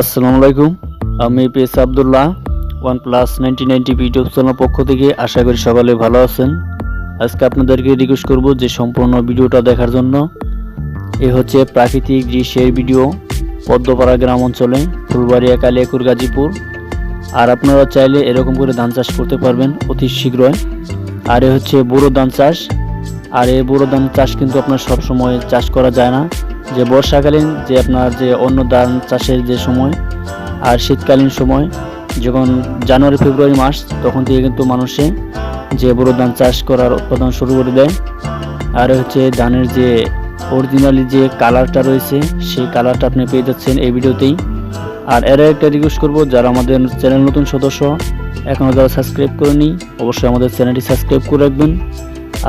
আসসালামু আলাইকুম। আমি pace Abdullah one plus ninety ninety YouTube channel পক্ষ থেকে আশা করি সকালে ভালো আছেন। আজকে আপনাদেরকে রিকোয়েস্ট করব যে সম্পূর্ণ ভিডিওটা দেখার জন্য। এ হচ্ছে প্রাকৃতিক দৃশ্যের ভিডিও, পদ্মপাড়া গ্রাম অঞ্চলে, ফুলবাড়িয়া, কালিয়াকুর, গাজীপুর। আর আপনারা চাইলে এরকম করে ধান চাষ করতে পারবেন অতি শীঘ্রই। আর এ হচ্ছে বুড়ো ধান চাষ। আর এই বুড়ো ধান চাষ কিন্তু আপনার সব সময় চাষ করা যায় না। যে বর্ষাকালীন যে আপনার যে অন্য ধান চাষের যে সময় আর শীতকালীন সময়, যখন জানুয়ারি, ফেব্রুয়ারি মাস তখন থেকে কিন্তু মানুষে যে বুড়ো ধান চাষ করার উৎপাদন শুরু করে দেয়। আর হচ্ছে ধানের যে অরিজিনালি যে কালারটা রয়েছে, সেই কালারটা আপনি পেয়ে যাচ্ছেন এই ভিডিওতেই। আর এর একটা রিকোয়েস্ট করব, যারা আমাদের চ্যানেল নতুন সদস্য এখনও যারা সাবস্ক্রাইব করেনি অবশ্যই আমাদের চ্যানেলটি সাবস্ক্রাইব করে রাখবেন।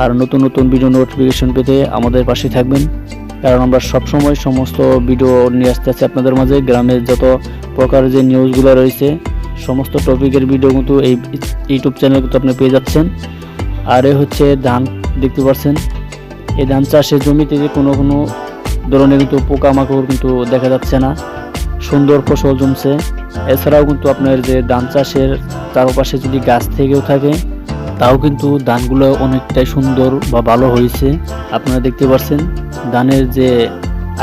আর নতুন নতুন ভিডিও নোটিফিকেশন পেতে আমাদের পাশে থাকবেন। কারণ আমরা সবসময় সমস্ত ভিডিও নিয়ে আসতে আছি আপনাদের মাঝে। গ্রামের যত প্রকার যে নিউজগুলো রয়েছে, সমস্ত টপিকের ভিডিও কিন্তু এই ইউটিউব চ্যানেল কিন্তু আপনি পেয়ে যাচ্ছেন। আর এ হচ্ছে ধান, দেখতে পাচ্ছেন। এই ধান চাষের জমিতে যে কোনো কোনো ধরনের কিন্তু পোকামাকড় কিন্তু দেখা যাচ্ছে না। সুন্দর ফসল জমছে। এছাড়াও কিন্তু আপনার যে ধান চাষের চারপাশে যদি গাছ থেকেও থাকে, তাও কিন্তু ধানগুলো অনেকটাই সুন্দর বা ভালো হয়েছে। আপনারা দেখতে পাচ্ছেন। ধানের যে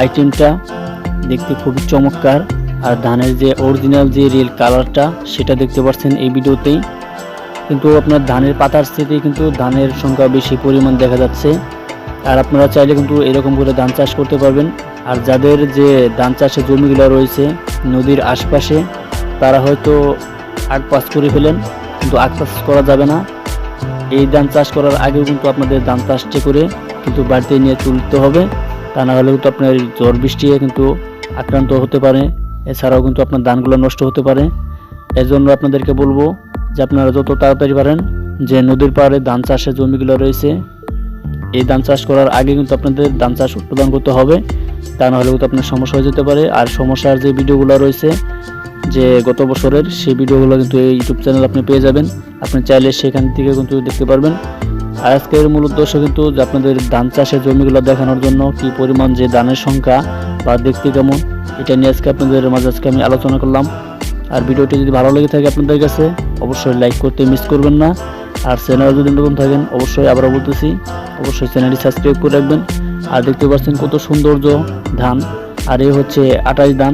আইটেমটা দেখতে খুবই চমৎকার, আর ধানের যে অরিজিনাল যে রিয়েল কালারটা সেটা দেখতে পাচ্ছেন এই ভিডিওতেই। কিন্তু আপনার ধানের পাতার স্থিতি কিন্তু ধানের সংখ্যা বেশি পরিমাণ দেখা যাচ্ছে। আর আপনারা চাইলে কিন্তু এরকম করে ধান চাষ করতে পারবেন। আর যাদের যে ধান চাষের জমিগুলো রয়েছে নদীর আশপাশে, তারা হয়তো আগ পাস করে ফেলেন, কিন্তু আগ পাস করা যাবে না। এই ধান চাষ করার আগেও কিন্তু আপনাদের ধান চাষটি করে কিন্তু বাড়িতে নিয়ে তুলতে হবে। তা না হলে কিন্তু আপনার ঝড় বৃষ্টি কিন্তু আক্রান্ত হতে পারে। এছাড়াও কিন্তু আপনার ধানগুলো নষ্ট হতে পারে। এর জন্য আপনাদেরকে বলব যে আপনারা যত তাড়াতাড়ি পারেন যে নদীর পাড়ে ধান চাষের জমিগুলো রয়েছে, এই ধান চাষ করার আগে কিন্তু আপনাদের ধান চাষ উৎপাদন করতে হবে। তা না হলে কিন্তু আপনার সমস্যা হয়ে যেতে পারে। আর সমস্যার যে ভিডিওগুলো রয়েছে, যে গত বছরের সেই ভিডিওগুলো কিন্তু এই ইউটিউব চ্যানেল আপনি পেয়ে যাবেন। আপনি চাইলে সেখান থেকে কিন্তু দেখতে পারবেন। আজকের মূল উদ্দেশ্য কিন্তু আপনাদের ধান চাষের জমিগুলো দেখানোর জন্য কি পরিমাণ যে ধানের সংখ্যা বা দেখতে কেমন, এটা নিয়ে আজকে আপনাদের মাঝে আজকে আমি আলোচনা করলাম। আর ভিডিওটি যদি ভালো লেগে থাকে আপনাদের কাছে, অবশ্যই লাইক করতে মিস করবেন না। আর চ্যানেল যদি নতুন থাকেন, অবশ্যই আবারও বলতেছি, অবশ্যই চ্যানেলটি সাবস্ক্রাইব করে রাখবেন। আর দেখতে পাচ্ছেন কত সৌন্দর্য ধান, আর এই হচ্ছে আঠাশ ধান।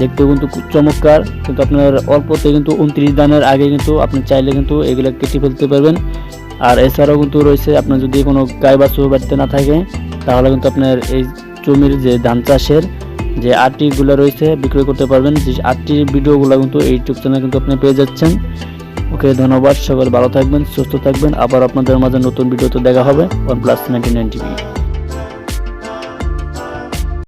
দেখতে কিন্তু চমৎকার, কিন্তু আপনার অল্পতে কিন্তু উনত্রিশ দানের আগে কিন্তু আপনি চাইলে কিন্তু এগুলো কেটে ফেলতে পারবেন। আর এছাড়াও কিন্তু রয়েছে আপনার যদি কোনো গায়ে বাছু বাড়িতে না থাকে, তাহলে কিন্তু আপনার এই জমির যে ধান চাষের যে আটটিগুলো রয়েছে বিক্রয় করতে পারবেন। যে আটটি ভিডিওগুলো কিন্তু এই ইউটিউব চ্যানেলে কিন্তু আপনি পেয়ে যাচ্ছেন। ওকে, ধন্যবাদ। সবাই ভালো থাকবেন, সুস্থ থাকবেন। আবার আপনাদের মাঝে নতুন ভিডিও তো দেখা হবে। One plus ninety nine TV